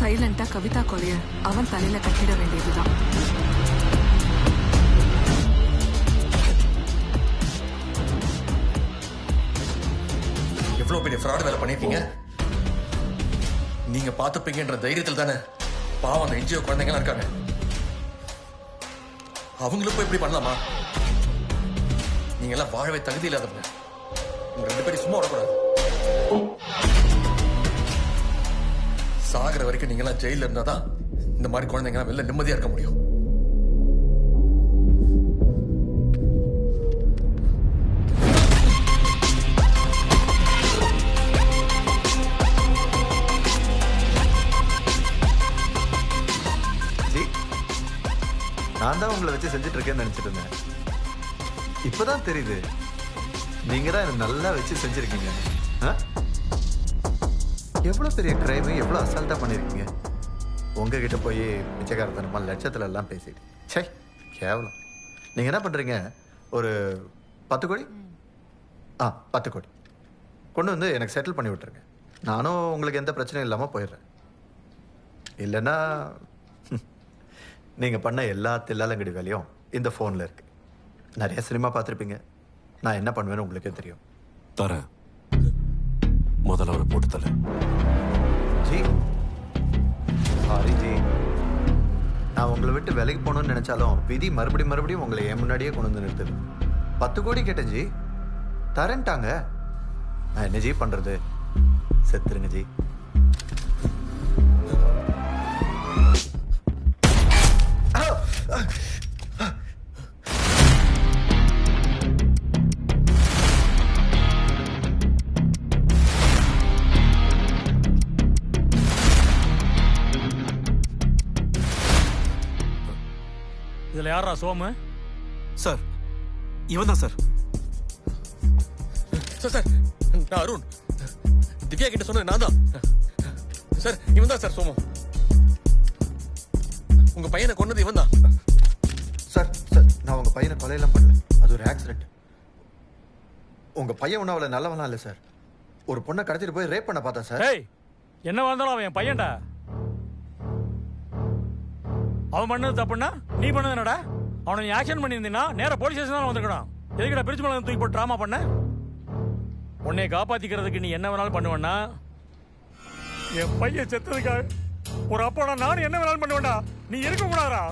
சைலண்டா கவிதா கொலைய அவன் தலையில கட்டிட வேண்டியதுதான் எவ்வளவு பெரிய ஃப்ராட் வேலை பண்ணிருக்கீங்க? நீங்க பாத்துப்பீங்கன்ற தைரியத்தில் தானே பாவம் அந்த என்ஜிஓ குழந்தைங்க இருக்காங்க. அவங்களும் போய் இப்படி பண்ணலாமா? நீங்க எல்லாம் வாழவே தகுதி இல்லாதவங்க. உங்க ரெண்டு பேரும் சும்மா விடக்கூடாது. சாகிற வரைக்கும் நீங்களாம் எல்லாம் ஜெயில இருந்தாதான் இந்த மாதிரி குழந்தைங்களாம் வெளில நிம்மதியா இருக்க முடியும். நான் தான் உங்களை வச்சு செஞ்சுட்டு இருக்கேன்னு நினைச்சிட்டு இருந்தேன் இப்பதான் தெரியுது. நீங்க தான் எனக்கு நல்லா வச்சு செஞ்சிருக்கீங்க. ஆ? எவ்வளோ பெரிய கிரைம் எவ்வளோ அசால்ட்டாக பண்ணியிருக்கீங்க உங்ககிட்ட போய் பிச்சைக்காரத்தனமாக லட்சத்துல எல்லாம் பேசிட்டு. சே கேவலம். நீங்கள் என்ன பண்ணுறீங்க ஒரு பத்து கோடி? ஆ பத்து கோடி. கொண்டு வந்து எனக்கு செட்டில் பண்ணி விட்டுருங்க. நானும் உங்களுக்கு எந்த பிரச்சனையும் இல்லாமல் போயிடுறேன். இல்லைன்னா நீங்கள் பண்ண எல்லா தில்லாலங்கடி வேலையும் இந்த ஃபோனில் இருக்குது நிறைய சினிமா பார்த்துருப்பீங்க. நான் என்ன பண்ணுவேன்னு உங்களுக்கே தெரியும். தரேன். முதல்ல அவரை போட்டு தல ஜி. Sorry G. நான் உங்களை விட்டு விலைக்கு போகணும்னு நினைச்சாலும் விதி மறுபடியும் மறுபடியும் உங்களை என் முன்னாடியே கொண்டு வந்து நிறுத்துது. பத்து கோடி கேட்டேன் ஜி. தரேன்ட்டாங்க. நான் என்ன ஜி பண்ணுறது செத்துருங்க ஜி. இதுல யாரா சோமு? சார் இவன் தான் சார் சார் சார் நான் அருண். திவ்யா கிட்ட சொன்னது நான் தான். சார் இவன் தான் சார் சோமு. உங்க பையனை கொன்னது இவன் தான் சார் சார் நான் உங்க பையனை கொலையெல்லாம் பண்ணல. அது ஒரு ஆக்சிடென்ட் உங்க பையன் ஒன்றும் அவ்வளோ நல்லவனா இல்லை சார் ஒரு பொண்ணை கடத்திட்டு போய் ரேப் பண்ண பார்த்தா சார் ஏய் என்ன வந்தாலும் அவன் என் பையன்டா? அவன் பண்ணது தப்புன்னா நீ பண்ணது என்னடா? அவனை நீ ஆக்ஷன் பண்ணியிருந்தீங்கன்னா நேராக போலீஸ் ஸ்டேஷன் தான் வந்திருக்கணும். எதுக்குடா பிரிச்சு மேல தூக்கி போட்டு ட்ராமா பண்ண? உன்னை காப்பாத்திக்கிறதுக்கு நீ என்ன வேணாலும் பண்ணுவேன்னா? என் பையன் செத்ததுக்காக ஒரு அப்பா நானும் என்ன வேணாலும் பண்ணுவேன்டா. நீ இருக்க கூடாதா